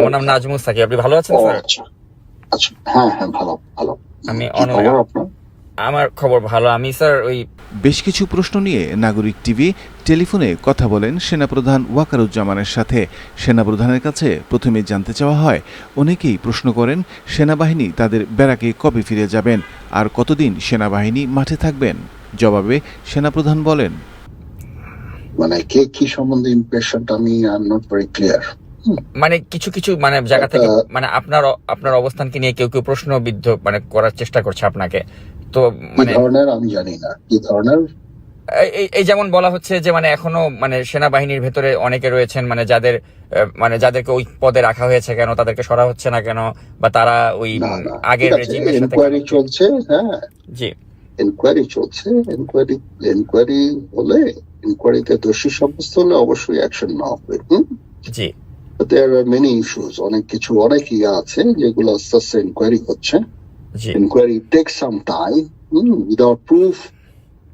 আমার নাম নাজমুস সাকি আপনি ভালো আছেন স্যার? আচ্ছা। আচ্ছা হ্যাঁ হ্যাঁ ভালো ভালো। আমি আমার খবর ভালো। আমি স্যার ওই বেশ কিছু প্রশ্ন নিয়ে নাগরিক টিভি টেলিফোনে কথা বলেন সেনাপ্রধান ওয়াকারুজ্জামানের সাথে। সেনাপ্রধানের কাছে প্রথমে জানতে চাওয়া হয় অনেকেই প্রশ্ন করেন সেনাবাহিনী তাদের বেড়াকে কবে ফিরে যাবেন? আর কতদিন সেনাবাহিনী মাঠে থাকবেন? জবাবে সেনাপ্রধান বলেন মানে কে কি সম্বন্ধে ইমপ্রেশনটা আমি আই নট ভেরি ক্লিয়ার মানে কিছু কিছু মানে জায়গা থেকে মানে আপনার আপনার অবস্থানকে নিয়ে কেউ কেউ প্রশ্নবিদ্ধ মানে করার চেষ্টা করছে আপনাকে। তো মানে ধরনের? আমি জানি না। কি ধরনের? এই- যেমন বলা হচ্ছে যে মানে এখনও মানে সেনাবাহিনীর ভেতরে অনেকে রয়েছেন মানে যাদের মানে যাদেরকে ওই পদে রাখা হয়েছে কেন তাদেরকে সরা হচ্ছে না কেন বা তারা ওই আগের রেজিমের সাথে চলছে হ্যাঁ। জি। এনকোয়ারি চলছে এনকোয়ারি এনকোয়ারি হলে এনকোয়ারিতে দোষী সাব্যস্ত হলে অবশ্যই অ্যাকশন নেওয়া হবে জি। দেয়ার আর মেনি ইস্যুস অনেক কিছু অনেক ইয়ে আছে যেগুলো আস্তে আস্তে এনকোয়ারি হচ্ছে enquiry take some time without proof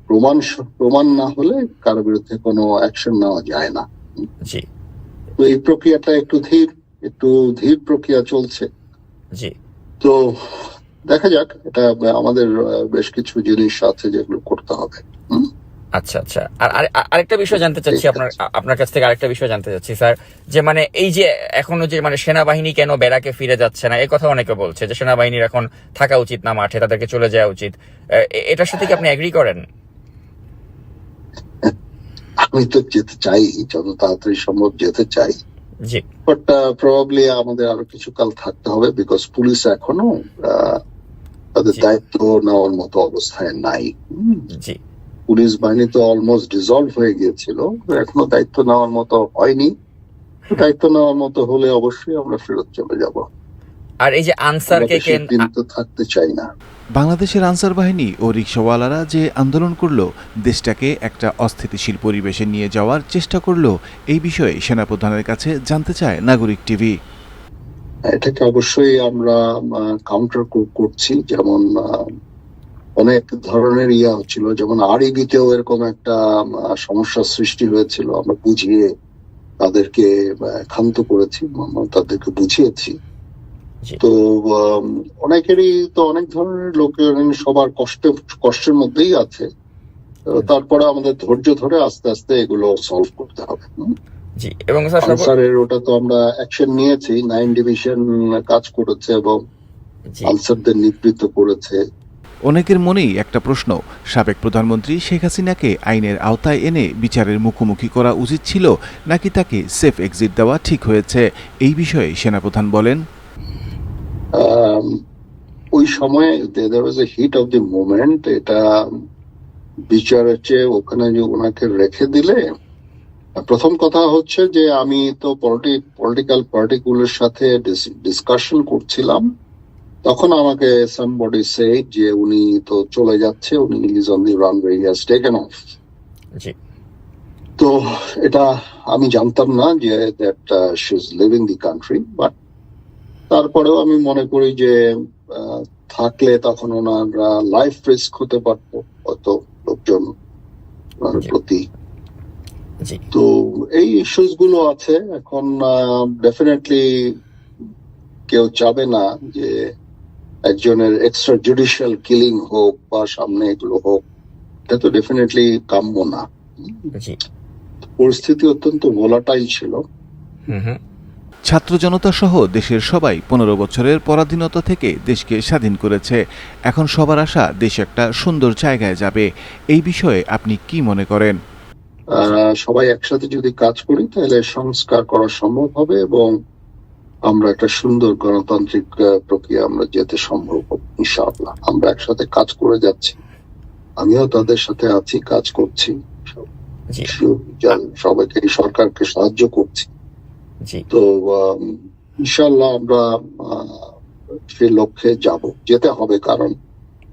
প্রমাণ প্রমাণ না হলে কারও বিরুদ্ধে কোনো অ্যাকশন নেওয়া যায় না। তো এই প্রক্রিয়াটা একটু ধীর একটু ধীর প্রক্রিয়া চলছে। তো দেখা যাক এটা আমাদের বেশ কিছু জিনিস আছে যেগুলো করতে হবে। হুম? আচ্ছা আচ্ছা। আর আর- আর- আরেকটা বিষয় জানতে চাচ্ছি আপনার আপনার কাছ থেকে আরেকটা বিষয় জানতে চাচ্ছি স্যার। যে মানে এই যে এখনও যে মানে সেনাবাহিনী কেন বেড়াকে ফিরে যাচ্ছে না এই কথা অনেকে বলছে যে সেনাবাহিনীর এখন থাকা উচিত না মাঠে তাদেরকে চলে যাওয়া উচিত। এটার সাথে কি আপনি এগ্রি করেন? আমি তো যেতে চাই যত তাড়াতাড়ি সম্ভব যেতে চাই। জি। বাট প্রবাবলি আমাদের আরও কিছুকাল থাকতে হবে বিকজ পুলিশ এখনও তাদের দায়িত্ব নেওয়ার মতো অবস্থায় নাই? জি। পুলিশ বাহিনী তো অলমোস্ট ডিজলভ হয়ে গিয়েছিল এখনও দায়িত্ব নেওয়ার মতো হয়নি। দায়িত্ব নেওয়ার মতো হলে অবশ্যই আমরা ফেরত চলে যাব। আর এই যে আনসারকে কেন কিন্তু থাকতে চাই না। বাংলাদেশের আনসার বাহিনী ও রিকশাওয়ালারা যে আন্দোলন করল দেশটাকে একটা অস্থিতিশীল পরিবেশে নিয়ে যাওয়ার চেষ্টা করল এই বিষয়ে সেনাপ্রধানের কাছে জানতে চায় নাগরিক টিভি। এটাকে অবশ্যই আমরা কাউন্টার করছি যেমন অনেক ধরনের ইয়া হচ্ছিল যেমন আরইবিতেও এরকম একটা আহ, সমস্যার সৃষ্টি হয়েছিল। আমরা বুঝিয়ে তাদেরকে ক্ষান্ত করেছি তাদেরকে বুঝিয়েছি। তো অনেকেরই তো অনেক ধরনের লোকের সবার কষ্টে কষ্টের মধ্যেই আছে। তারপরে আমাদের ধৈর্য ধরে আস্তে আস্তে এগুলো সলভ করতে হবে? জি এবং আনসারের ওটা তো আমরা অ্যাকশন নিয়েছি নাইন ডিভিশন কাজ করেছে এবং আনসারদের নিবৃত্ত করেছে। অনেকের মনেই একটা প্রশ্ন। সাবেক প্রধানমন্ত্রী শেখ হাসিনাকে আইনের আওতায় এনে বিচারের মুখোমুখি করা উচিত ছিল নাকি তাকে সেফ এক্সিট দেওয়া ঠিক হয়েছে? এই বিষয়ে সেনাপ্রধান বলেন। ওই সময়ে হিট অফ দি মোমেন্ট এটা বিচারের চেয়ে ওখানে যে ওনাকে রেখে দিলে, প্রথম কথা হচ্ছে যে আমি তো পলিটিক্যাল পার্টিগুলোর সাথে ডিসকাশন করছিলাম। তখন আমাকে সামবডি সে যে উনি তো চলে যাচ্ছে উনি is on the runway he has taken off জি। তো এটা আমি জানতাম না যে that she is leaving the country but তারপরেও আমি মনে করি যে আহ, থাকলে তখন ওনার লাইফ রিস্ক হতে পারতো হয়তো লোকজন ওনার প্রতি। তো এই ইস্যুসগুলো আছে এখন ডেফিনেটলি কেউ চাবে না যে একজনের এক্সট্রা জুডিশিয়াল কিলিং হোক বা সামনে এগুলো হোক এটা তো ডেফিনেটলি কাম্য না। পরিস্থিতি অত্যন্ত ভোলাটাইল ছিল। ছাত্র জনতা সহ দেশের সবাই পনেরো বছরের পরাধীনতা থেকে দেশকে স্বাধীন করেছে। এখন সবার আশা দেশ একটা সুন্দর জায়গায় যাবে। এই বিষয়ে আপনি কি মনে করেন? আহ, সবাই একসাথে যদি কাজ করি তাহলে সংস্কার করা সম্ভব হবে এবং আমরা একটা সুন্দর গণতান্ত্রিক প্রক্রিয়া আমরা যেতে সম্ভব ইনশাআল্লাহ। আমরা একসাথে কাজ করে যাচ্ছি। আমিও তাদের সাথে আছি কাজ করছি। সবাইকে সরকারকে সাহায্য করছি। তো আম, ইনশাআল্লাহ আমরা সেই লক্ষ্যে যাব। যেতে হবে কারণ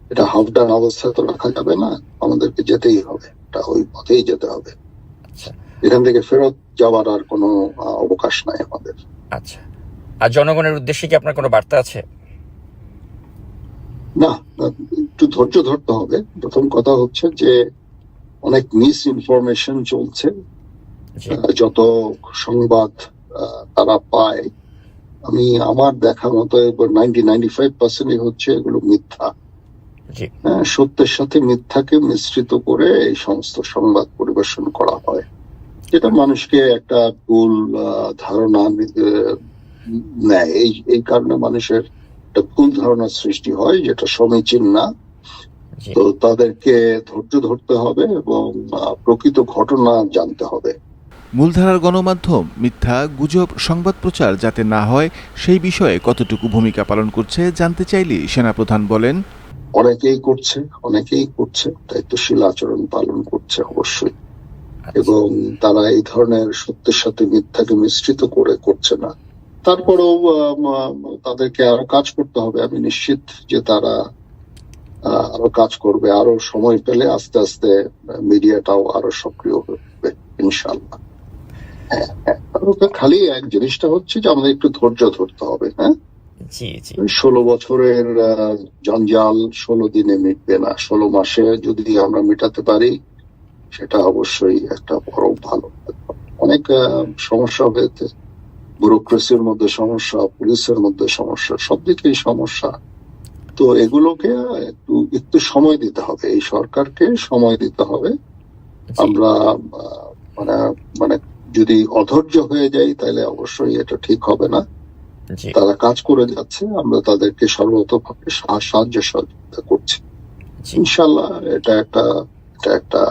এটা হাফ ডান অবস্থায় তো রাখা যাবে না। আমাদেরকে যেতেই হবে। এটা ওই পথেই যেতে হবে। আচ্ছা। এখান থেকে ফেরত যাওয়ার আর কোনো অবকাশ নাই আমাদের। আচ্ছা। আর জনগণের উদ্দেশ্যে কি আপনার কোনো বার্তা আছে? না একটু ধৈর্য ধরতে হবে। প্রথম কথা হচ্ছে যে অনেক মিস ইনফরমেশন চলছে যত সংবাদ তারা পায়। আমি আমার দেখা মতো নাইনটি নাইনটি ফাইভ পার্সেন্টই হচ্ছে এগুলো মিথ্যা। হ্যাঁ, সত্যের সাথে মিথ্যাকে মিশ্রিত করে এই সমস্ত সংবাদ পরিবেশন করা হয়। যেটা মানুষকে একটা ভুল ধারণা নেয় এই এই কারণে মানুষের একটা ভুল ধারণার সৃষ্টি হয় যেটা সমীচীন না। তো তাদেরকে ধৈর্য ধরতে হবে এবং প্রকৃত ঘটনা জানতে হবে। মূলধারার গণমাধ্যম মিথ্যা গুজব সংবাদ প্রচার যাতে না হয় সেই বিষয়ে কতটুকু ভূমিকা পালন করছে জানতে চাইলে সেনাপ্রধান বলেন অনেকেই করছে অনেকেই করছে দায়িত্বশীল আচরণ পালন করছে অবশ্যই। আচ্ছা। এবং তারা এই ধরনের সত্যের সাথে মিথ্যাকে মিশ্রিত করে করছে না। তারপরেও তাদেরকে আরও কাজ করতে হবে। আমি নিশ্চিত যে তারা আরও কাজ করবে আরও সময় পেলে আস্তে আস্তে মিডিয়াটাও আরও সক্রিয় হবে ইনশাল্লাহ হ্যাঁ হ্যাঁ খালি এক জিনিসটা হচ্ছে যে আমাদের একটু ধৈর্য ধরতে হবে হ্যাঁ? ষোলো বছরের জঞ্জাল ষোলো দিনে মিটবে না। ষোলো মাসে যদি আমরা মেটাতে পারি সেটা অবশ্যই একটা বড় ভালো অনেক সমস্যা হয়েছে। ব্যুরোক্রেসির মধ্যে সমস্যা পুলিশের মধ্যে সমস্যা সব দিকেই সমস্যা। তো এগুলোকে একটু একটু সময় দিতে হবে। এই সরকারকে সময় দিতে হবে। আমরা মানে মানে যদি অধৈর্য হয়ে যাই তাহলে অবশ্যই এটা ঠিক হবে না। তারা কাজ করে যাচ্ছে আমরা তাদেরকে সর্বতভাবে সাহায্য সহযোগিতা করছি। ইনশাল্লাহ এটা একটা এটা একটা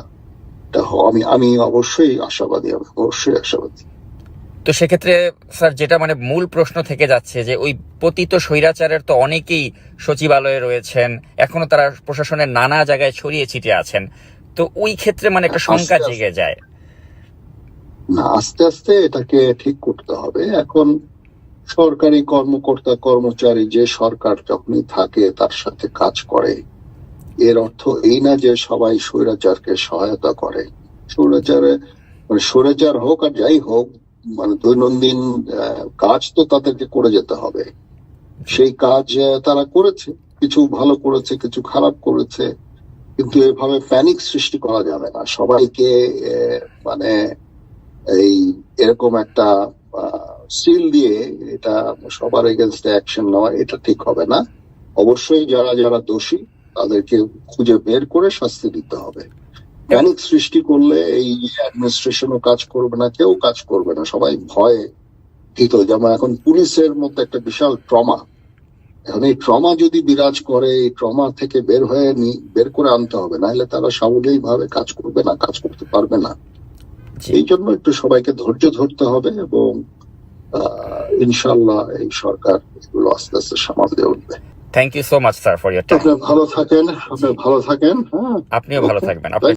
আমি আমি অবশ্যই আশাবাদী আমি অবশ্যই আশাবাদী। তো সেক্ষেত্রে স্যার যেটা মানে মূল প্রশ্ন থেকে যাচ্ছে যে ওই পতিত স্বৈরাচারের তো অনেকেই সচিবালয়ে রয়েছেন এখনও তারা প্রশাসনের নানা জায়গায় ছড়িয়ে ছিটিয়ে আছেন। তো ওই ক্ষেত্রে মানে একটা শঙ্কা। জেগে যায়। না আস্তে আস্তে এটাকে ঠিক করতে হবে। এখন সরকারি কর্মকর্তা কর্মচারী যে সরকার যখনই থাকে তার সাথে কাজ করে। এর অর্থ এই না যে সবাই স্বৈরাচারকে সহায়তা করে। স্বৈরাচারে মানে স্বৈরাচার হোক আর যাই হোক মানে দৈনন্দিন কাজ তো তাদেরকে করে যেতে হবে। সেই কাজ তারা করেছে। কিছু ভালো করেছে, কিছু খারাপ করেছে। কিন্তু এভাবে প্যানিক সৃষ্টি করা যাবে না। সবাইকে মানে এই এরকম একটা সিল দিয়ে এটা সবার এগেনস্টে অ্যাকশন নেওয়া, এটা ঠিক হবে না। অবশ্যই যারা যারা দোষী, তাদেরকে খুঁজে বের করে শাস্তি দিতে হবে। প্যানিক সৃষ্টি করলে এই অ্যাডমিনিস্ট্রেশনও কাজ করবে না? কেউ কাজ করবে না সবাই ভয়ে ভীত। যেমন এখন পুলিশের মধ্যে একটা বিশাল ট্রমা। এখন এই ট্রমা যদি বিরাজ করে এই ট্রমা থেকে বের হয়ে নি- বের করে আনতে হবে। নাহলে তারা সামগ্রিক ভাবে কাজ করবে না কাজ করতে পারবে না। এই জন্য একটু সবাইকে ধৈর্য ধরতে হবে এবং ইনশাল্লাহ এই সরকার এগুলো আস্তে আস্তে সামাল দিয়ে উঠবে। Thank you so much sir for your time আপনি ভালো থাকেন আপনি ভালো থাকেন হ্যাঁ। আপনিও ভালো থাকবেন।